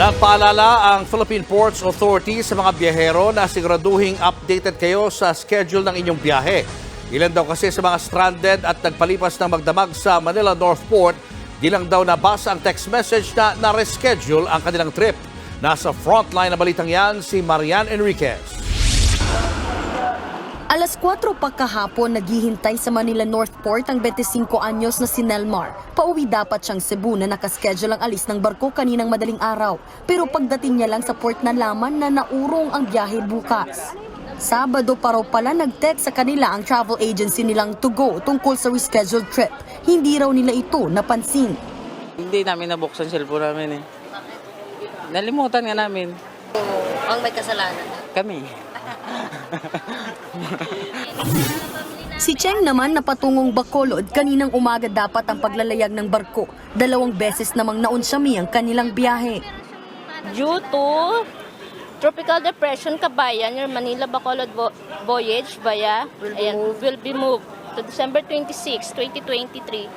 Nagpaalala ang Philippine Ports Authority sa mga biyahero na siguraduhing updated kayo sa schedule ng inyong biyahe. Ilan daw kasi sa mga stranded at nagpalipas ng magdamag sa Manila North Port, di lang daw nabasa ang text message na na-reschedule ang kanilang trip. Nasa frontline na balitang yan si Marian Enriquez. Alas 4 pagkahapon, naghihintay sa Manila Northport ang 25 anyos na si Nelmar. Pauwi dapat siyang Cebu na nakaschedule ang alis ng barko kaninang madaling araw. Pero pagdating niya lang sa port na laman na naurong ang biyahe bukas. Sabado pa raw pala nag-text sa kanila ang travel agency nilang to go tungkol sa rescheduled trip. Hindi raw nila ito napansin. Hindi namin nabuksan cellphone namin eh. Nalimutan nga namin. Ang may kasalanan. Kami. Si Cheng naman napatungong Bacolod kaninang umaga dapat ang paglalayag ng barko. Dalawang beses namang naunsyami ang kanilang biyahe. due to tropical depression Kabayan, your Manila Bacolod vo- voyage via ayan, will be moved to December 26, 2023.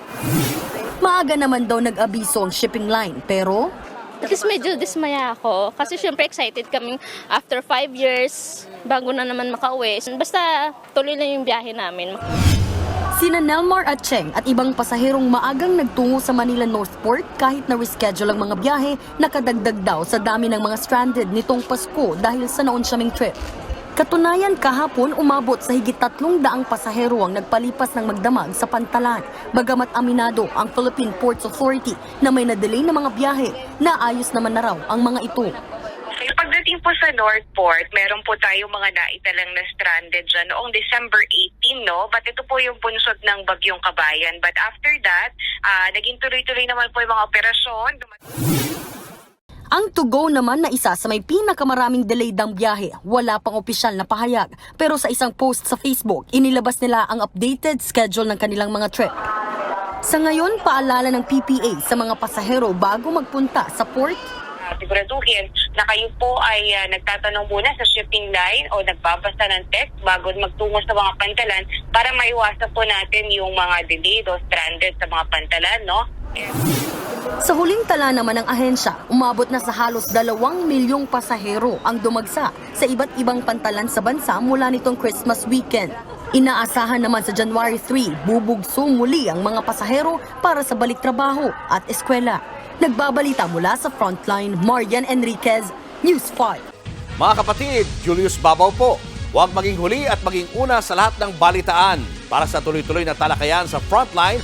Maaga naman daw nag-abiso ang shipping line pero Kasi medyo dismaya ako kasi syempre excited kaming after 5 years bago na naman makauwi. Basta tuloy lang yung biyahe namin. sina Nelmar at Cheng at ibang pasaherong maagang nagtungo sa Manila Northport kahit na reschedule ang mga biyahe nakadagdag daw sa dami ng mga stranded nitong Pasko dahil sa naunsyaming trip. Katunayan kahapon umabot sa higit tatlong daang pasahero ang nagpalipas ng magdamag sa pantalan. Bagamat aminado ang Philippine Ports Authority na may na-delay na mga biyahe, naayos naman na raw ang mga ito. Okay, pagdating po sa Northport, meron po tayong mga naitalang na stranded dyan noong December 18, no? But ito po yung bunsod ng Bagyong Kabayan. But after that, ah, naging tuloy-tuloy naman po yung mga operasyon. Dumat- Ang to go naman na isa sa may pinakamaraming delayed ang biyahe, wala pang opisyal na pahayag. Pero sa isang post sa Facebook, inilabas nila ang updated schedule ng kanilang mga trip. Sa ngayon, paalala ng PPA sa mga pasahero bago magpunta sa port, ah, siguraduhin na kayo po ay ah, nagtatanong muna sa shipping line o nagbabasa ng text bago magtungo sa mga pantalan para maiwasan po natin yung mga delayed o stranded sa mga pantalan, no? Sa huling tala naman ng ahensya, umabot na sa halos dalawang milyong pasahero ang dumagsa sa iba't ibang pantalan sa bansa mula nitong Christmas weekend. Inaasahan naman sa January 3, bubugso muli ang mga pasahero para sa balik trabaho at eskwela. Nagbabalita mula sa Frontline, Marian Enriquez, News 5. Mga kapatid, Julius Babaw po. Huwag maging huli at maging una sa lahat ng balitaan. Para sa tuloy-tuloy na talakayan sa Frontline,